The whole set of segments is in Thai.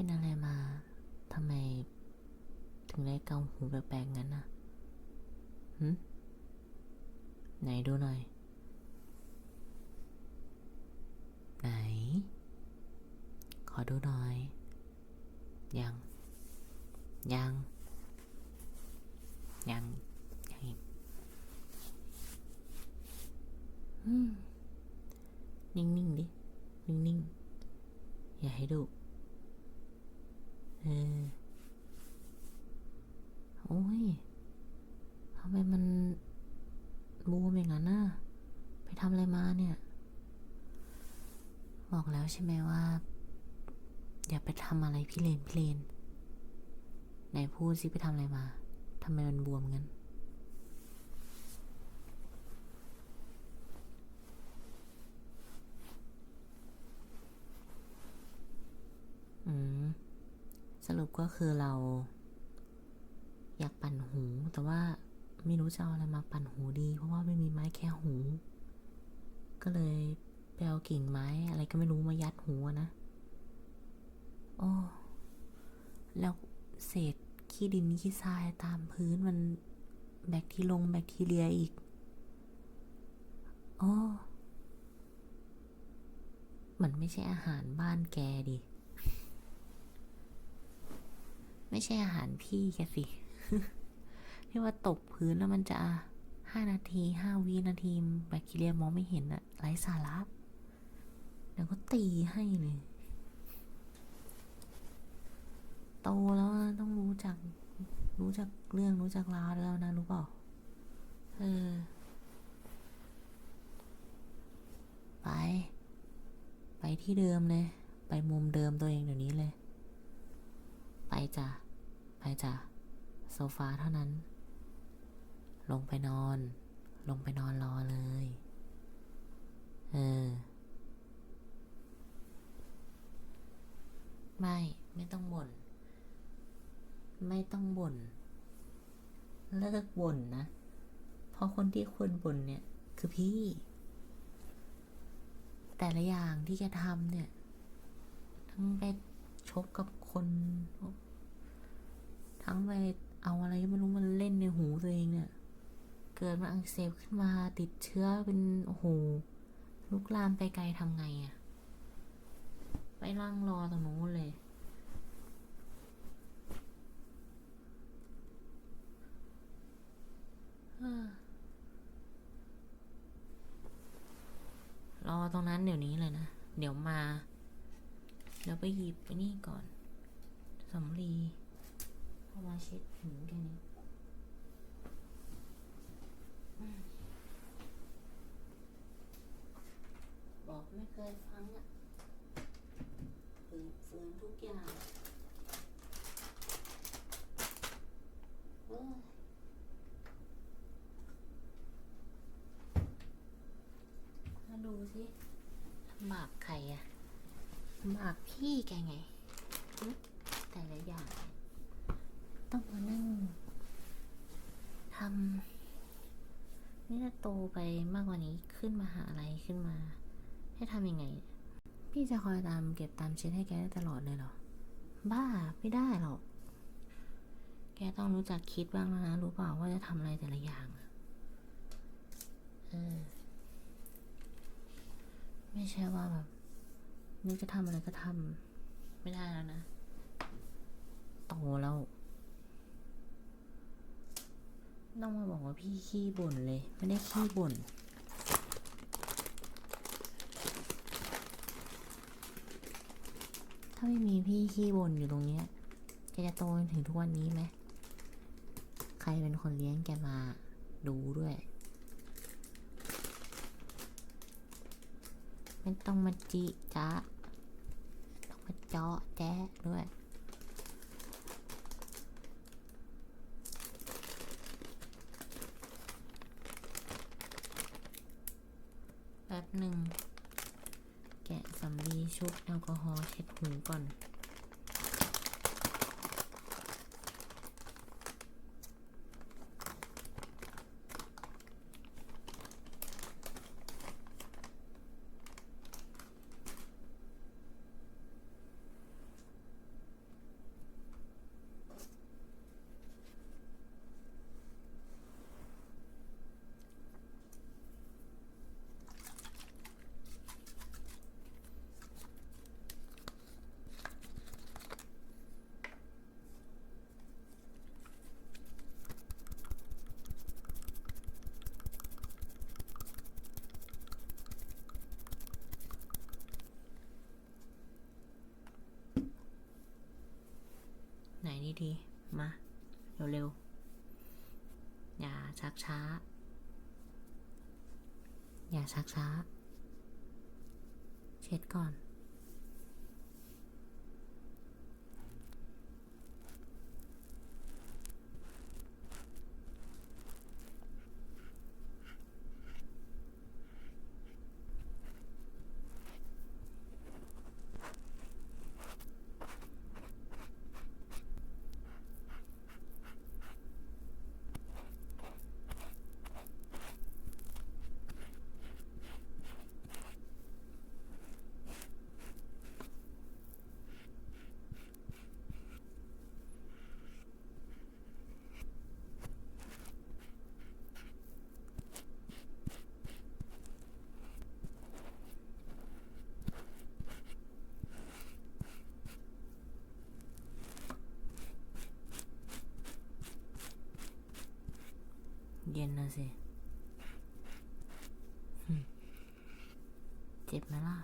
เป็นอะไรมาทำไม ถึงได้เกาหูแปลกๆงั้นน่ะหึไหนดูหน่อย ไหน ขอดูหน่อย ยัง ยัง ยัง ยังอีกอืมนิ่งๆดิ นิ่งๆ อย่าให้ดุ เออโอ้ยทำไมมันบวมอย่างนั้นน่ะ ไปทำอะไรมาเนี่ย บอกแล้วใช่ไหมว่า อย่าไปทำอะไรพี่เลนพี่เลนไหนพูดสิไปทำอะไรมาทำไมมันบวมงั้น อืม ส รุปก็คือเรา อยากปั่นหู แต่ว่าไม่รู้จะเอาอะไรมาปั่นหูดี เพราะว่าไม่มีไม้แค่หู ก็เลยไปเอากิ่งไม้อะไรก็ไม่รู้มายัดหูอะนะโอ้แล้วเศษขี้ดินขี้ทรายตามพื้นมันแบคทีลงแบคทีเรียอีก โอ้ มันไม่ใช่อาหารบ้านแกดิ ไม่ใช่อาหารพี่แกสิที่ว่าตกพื้นแล้วมันจะห้านาทีห้าวินาทีแบคทีเรียมองไม่เห็นอะไร้สาระเดี๋ยวก็ตีให้เลยโตแล้วต้องรู้จัก รู้จักเรื่องรู้จักราวแล้วนะรู้เปล่าเออ ไป ไปที่เดิมเลย ไปมุมเดิมตัวเองเดี๋ยวนี้เลย จ้ะไปจ้ะโซฟาเท่านั้น ลงไปนอน ลงไปนอนรอเลย เออ ไม่ ไม่ต้องบ่น ไม่ต้องบ่น เลิกบ่นนะ เพราะคนที่ควรบ่นเนี่ย คือพี่ แต่ละอย่างที่แกทำเนี่ย ทั้งไปชกกับคน ทั้งไปเอาอะไรไม่รู้มันเล่นในหูตัวเองเนี่ย เกิดมาอักเสบขึ้นมาติดเชื้อเป็นโอ้โหลุกลามไปไกลทำไงอะไปนั่งรอตรงนู้นเลย รอตรงนั้นเดี๋ยวนี้เลยนะ เดี๋ยวมา เดี๋ยวไปหยิบไปนี่ก่อนสำลี เอามาเช็ดหูแค่นี้บอกไม่เคยฟังอะฝืนฝืนทุกอย่างเอ้ยมาดูสิลำบากใครอะลำบากพี่แกไง แต่ละอย่าง ต้องมานั่งทำนี่ถ้าโตไปมากกว่านี้ขึ้นมาหาอะไรขึ้นมา ให้ทำยังไง พี่จะคอยตามเก็บตามเช็ดให้แกได้ตลอดเลยเหรอ บ้าไม่ได้หรอก แกต้องรู้จักคิดบ้างแล้วนะ รู้เปล่าว่าจะทำอะไรแต่ละอย่างเออไม่ใช่ว่าแบบนึกจะทำอะไรก็ทำไม่ได้แล้วนะ โตแล้ว ต้องมาบอกว่าพี่ขี้บ่นเลย ไม่ได้ขี้บ่นถ้าไม่มีพี่ขี้บ่นอยู่ตรงเนี้ยแกจะโตถึงทุกวันนี้ไหมใครเป็นคนเลี้ยงแกมาดูด้วย ไม่ต้องมาจิจ้าต้องมาเจาะแจ๊ด้วย แป๊บหนึ่ง แกะสำลี ชุบแอลกอฮอล์เช็ดหูก่อน อ ดีมา เร็วๆ อย่าชักช้า อย่าชักช้า เช็ดก่อน เย็นนะสิ เจ็บไหมล่ะ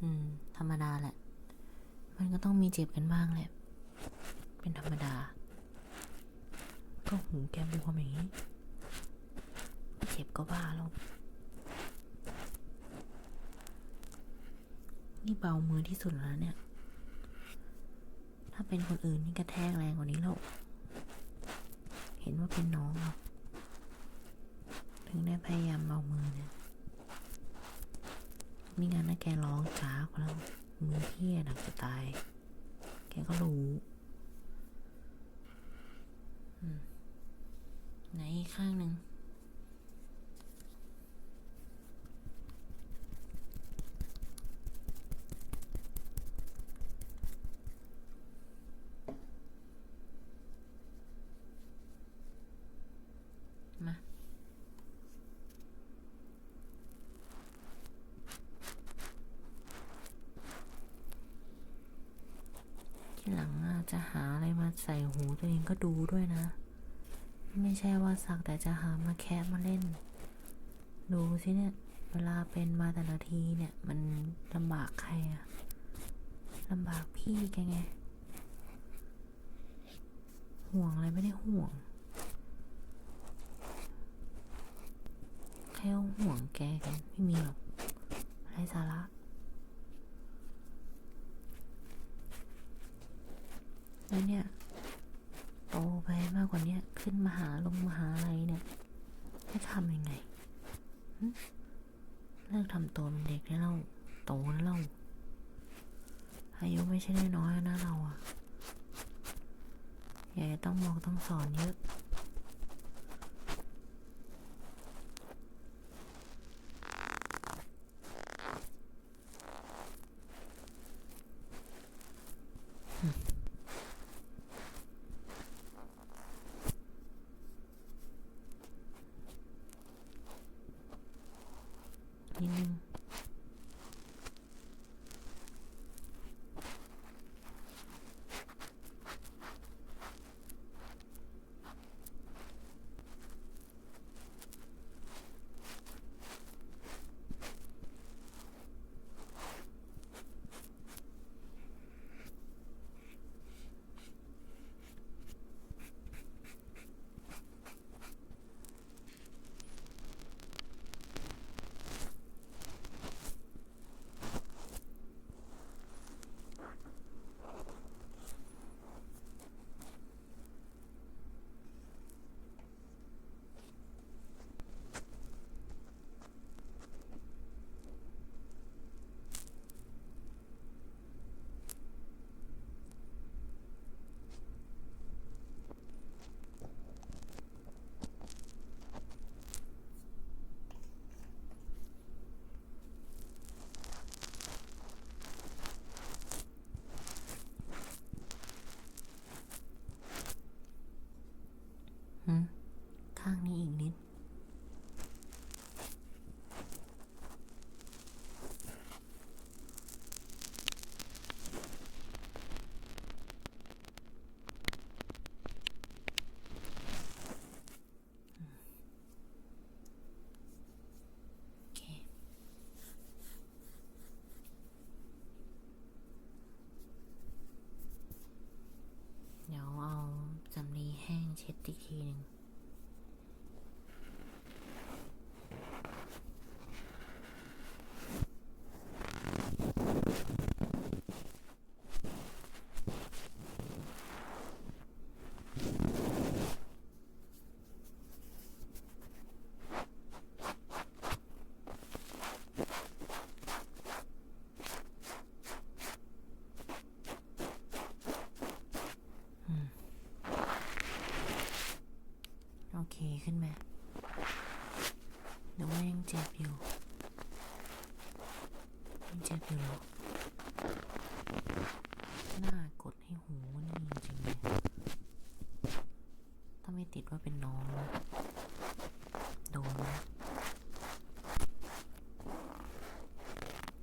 อืม ธรรมดาแหละ มันก็ต้องมีเจ็บกันบ้างแหละ เป็นธรรมดา ก็หูแกบวมอย่างนี้เจ็บก็บ้าแล้วนี่เบามือที่สุดแล้วเนี่ย ถ้าเป็นคนอื่นนี่กระแทกแรงกว่านี้แล้ว เห็นว่าเป็นน้องหรอกถึงได้พยายามเบามือเนี่ยมิงั้นนะแกร้องจ้ากว่าแล้วมือพี่หนักจะตาย แกก็รู้ไหนอีกข้างหนึ่ง มา ทีหลังอาจะหาอะไรมาใส่หูตัวเอง ก็ดูด้วยนะ ไม่ใช่ว่าสักแต่จะหามาแคะมาเล่น ดูสิเนี่ย เวลาเป็นมาแต่ละทีเนี่ย มันลำบากใครอะลำบากพี่แกไง ห่วงอะไรไม่ได้ห่วงแค่ห่วงแกกันไม่มีหรอกไร้สาระแล้วเนี่ย โตไปมากกว่านี้ขึ้นมาหาลงมาหาอะไรเนี่ยให้ทำยังไงเลิกทำตัวเป็นเด็กได้แล้วโตแล้วเราอายุไม่ใช่น้อยนะเราอะอย่าต้องบอกต้องสอนเยอะ ไม่ติดว่าเป็นน้องนะโดนนะ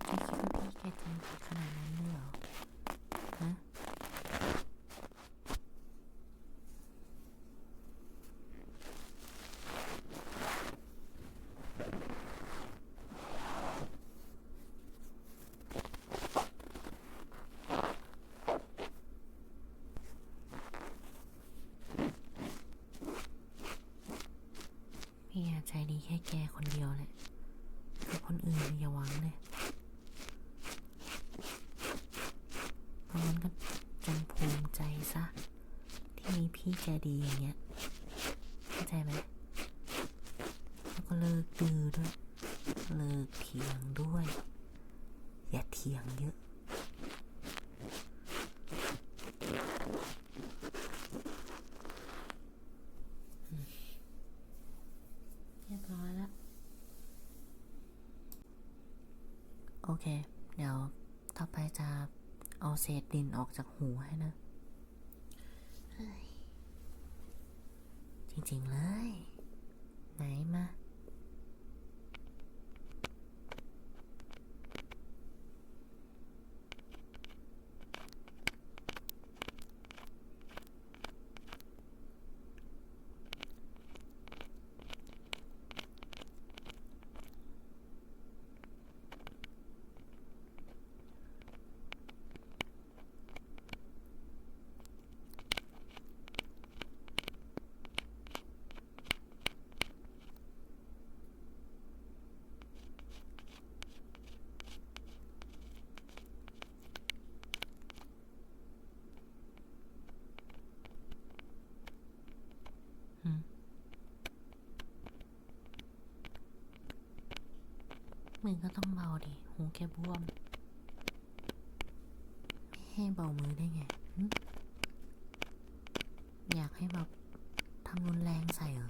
พี่คิดว่าพี่แกจริงขนาดนั้นเลยเหรอ ฮะ พี่อยากใจดี แค่แกคนเดียวแหละกับคนอื่นอย่าหวังเลยเพราะงั้นก็จงภูมิใจซะ ที่มีพี่แกดีอย่างเงี้ยเข้าใจไหมแล้วก็เลิกดื้อด้วย เลิกเถียงด้วย อย่าเถียงเยอะ เรียบร้อยแล้ว โอเค เดี๋ยวต่อไปจะ เศษดินออกจากหูให้นะ จริง ๆ เลย ไหนมา มือก็ต้องเบาดิ หูแกบวม ไม่ให้เบามือได้ไง อยากให้แบบทำรุนแรงใส่เหรอ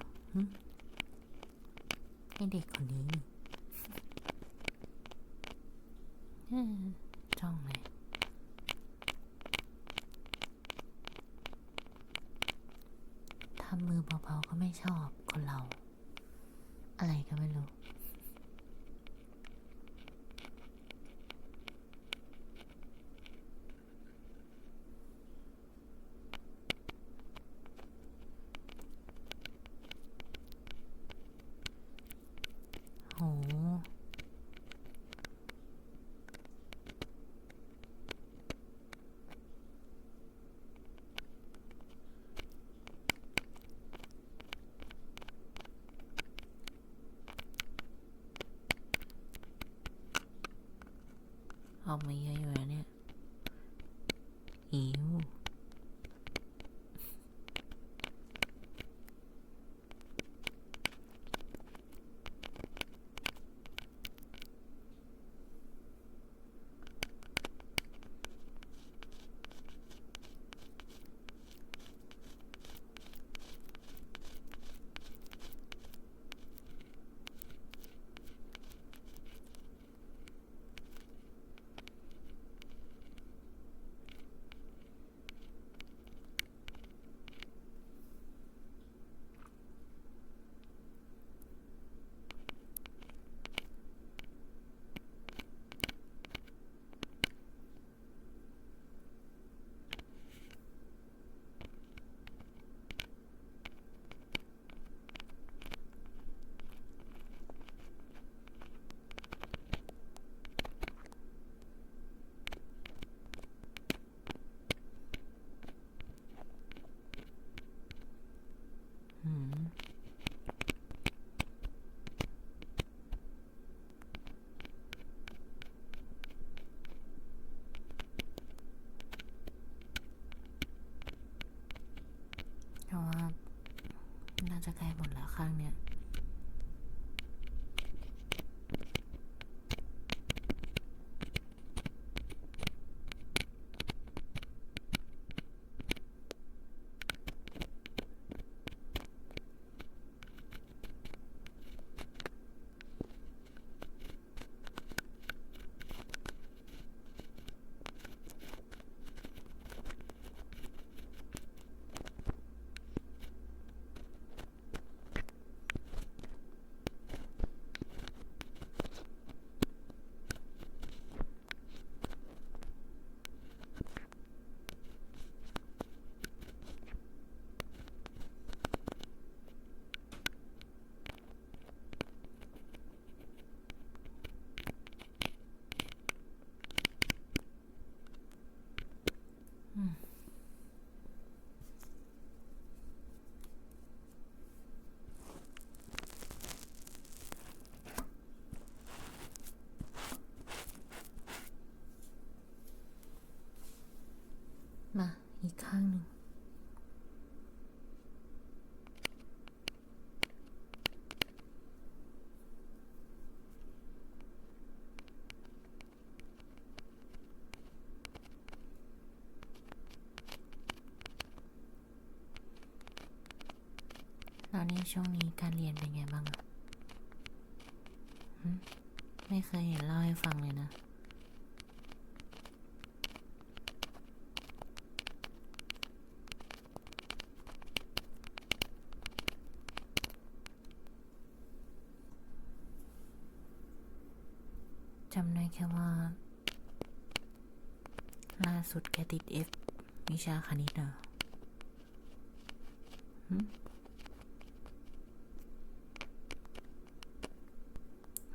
ให้เด็กคนนี้นี่เออจ้องเลยทำมือเบาๆก็ไม่ชอบคนเรา อะไรก็ไม่รู้ กล้หมดแล้วข้างเนี้ย มาอีกข้างหนึ่ง แล้วใน ช่วงนี้การเรียนเป็นไงบ้างอะไม่เคยเห็นเล่าให้ฟังเลยนะ จำได้แค่ว่า ล่าสุดแกติด F วิชาคณิตเหรอหึ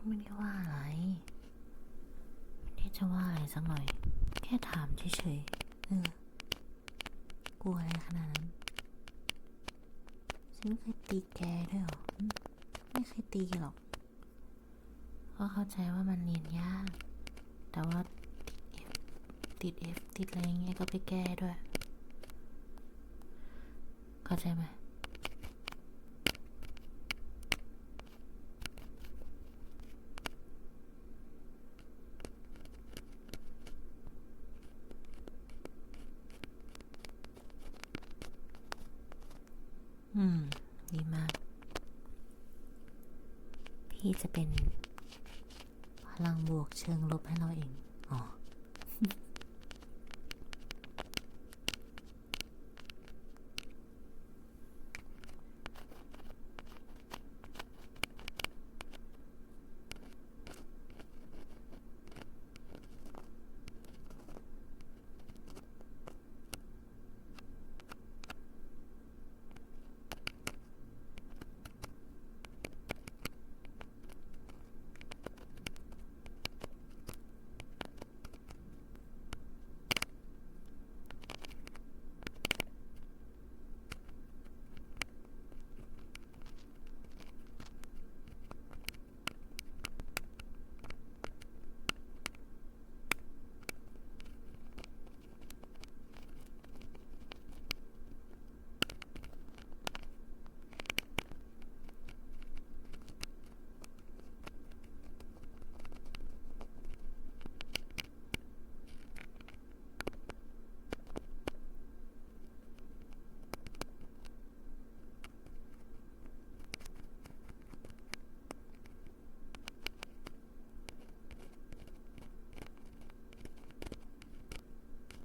ไม่ได้ว่าอะไร ไม่ได้จะว่าอะไร สักหน่อย แค่ถามเฉยๆเออกลัวอะไรขนาดนั้น ฉันไม่เคยตีแกด้วยหรอ ไม่เคยตีหรอก ก็เข้าใจว่ามันเรียนยาก แต่ว่าติด F ติด F ติดอะไรเงี้ยก็ไปแก้ด้วย เข้าใจไหม อืม ดีมาก พี่ จะเป็นพลังบวกเชิงลบให้เราเอง อ๋อ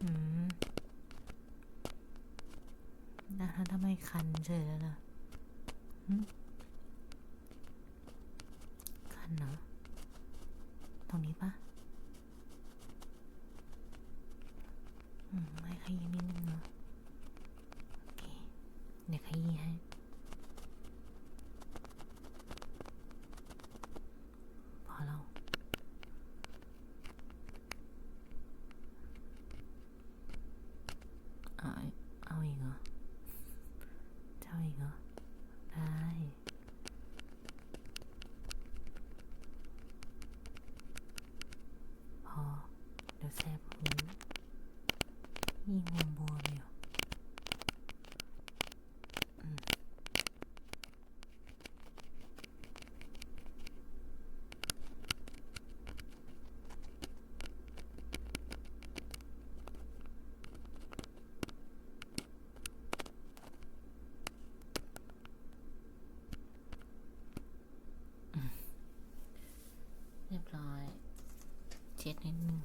อืม แล้วทำไมคันเฉยแล้วล่ะคันเนาะตรงนี้ปะอืมไม่ขยี้นิดนึงเนาะโอเค เดี๋ยวขยี้ให้ พอแล้ว เอาเอาอีกเหรอจะเอาอีกเหรอ ได้ พอ เดี๋ยวแสบหูยิ่งบวมบวมอยู่อืม เช็ดนิดนึง